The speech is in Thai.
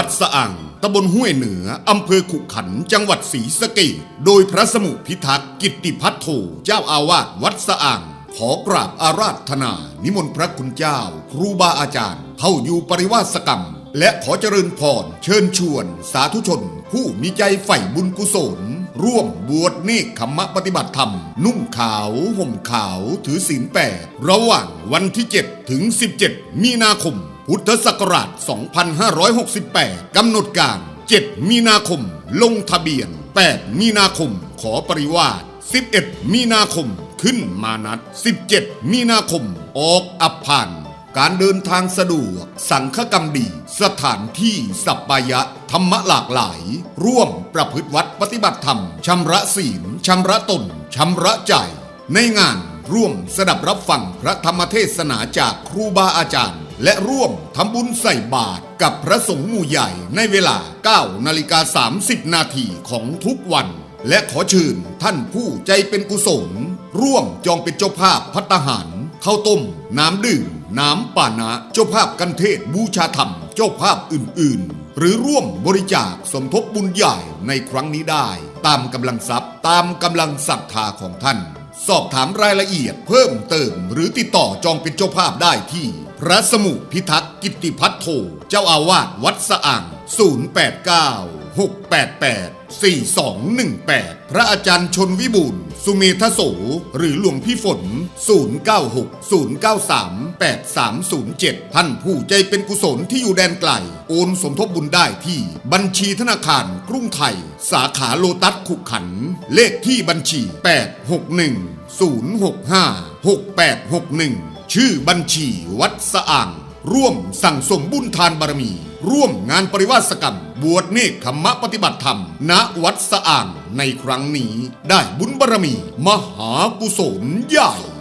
ัดสะอ่างตำบลห้วยเหนือ อำเภอขุขัน จังหวัดศรีสะเกษโดยพระสมุพิทักษ์กิตติพัทโทเจ้าอาวาสวัดสะอ่าง ขอกราบอาราธนา นิมนต์พระคุณเจ้า ครูบาอาจารย์ เข้าอยู่ปริวาสกรรม และขอเจริญพรเชิญชวน สาธุชน ผู้มีใจใฝ่บุญกุศล ร่วมบวชเนกขมะปฏิบัติธรรม นุ่งขาวห่มขาวถือศีลแปดระหว่างวันที่ 7 ถึง 17 มีนาคม พุทธศักราช 2568 กำหนดการ 7 มีนาคม ลงทะเบียน 8 มีนาคม ขอปริวาส 11 มีนาคม ขึ้นมานัด 17 มีนาคม ออกอับผ่าน การเดินทางสะดวก สังฆกรรมดี สถานที่สัปปายะ ธรรมะหลากหลาย ร่วมประพฤติวัดปฏิบัติธรรม ชำระศีล ชำระตน ชำระใจ ในงานร่วมสดับรับฟังพระธรรมเทศนาจากครูบาอาจารย์ และร่วมทำบุญใส่บาตรกับพระสงฆ์หมู่ใหญ่ในเวลา 9 นาฬิกา 30 นาทีของทุกวัน และขอเชิญท่านผู้ใจเป็นกุศล ร่วมจองเป็นเจ้าภาพพัตหารข้าวต้ม น้ำดื่ม น้ำป่านะ เจ้าภาพกันเทศบูชาธรรม เจ้าภาพอื่น ๆ หรือร่วมบริจาคสมทบบุญใหญ่ในครั้งนี้ได้ ตามกำลังทรัพย์ตามกำลังศรัทธาของท่าน สอบถามรายละเอียดเพิ่มเติม หรือติดต่อจองเป็นเจ้าภาพได้ที่ พระสมุพิทักษ์กิติพัทโท เจ้าอาวาสวัดสะอ่าง 089 688 4218 พระอาจารย์ชนวิบูลสุเมธโส หรือหลวงพี่ฝน 096 093 8307 ท่านผู้ใจเป็นกุศลที่อยู่แดนไกล โอนสมทบบุญได้ที่บัญชีธนาคารกรุงไทย สาขาโลตัสขุขัน เลขที่บัญชี 861 065 6861 ชื่อบัญชีวัดสะอ่าง ร่วมสั่งสมบุญทานบารมี ร่วมงานปริวาสกรรม บวชเนกขมมะปฏิบัติธรรม ณวัดสะอ่างในครั้งนี้ ได้บุญบารมี มหากุศลใหญ่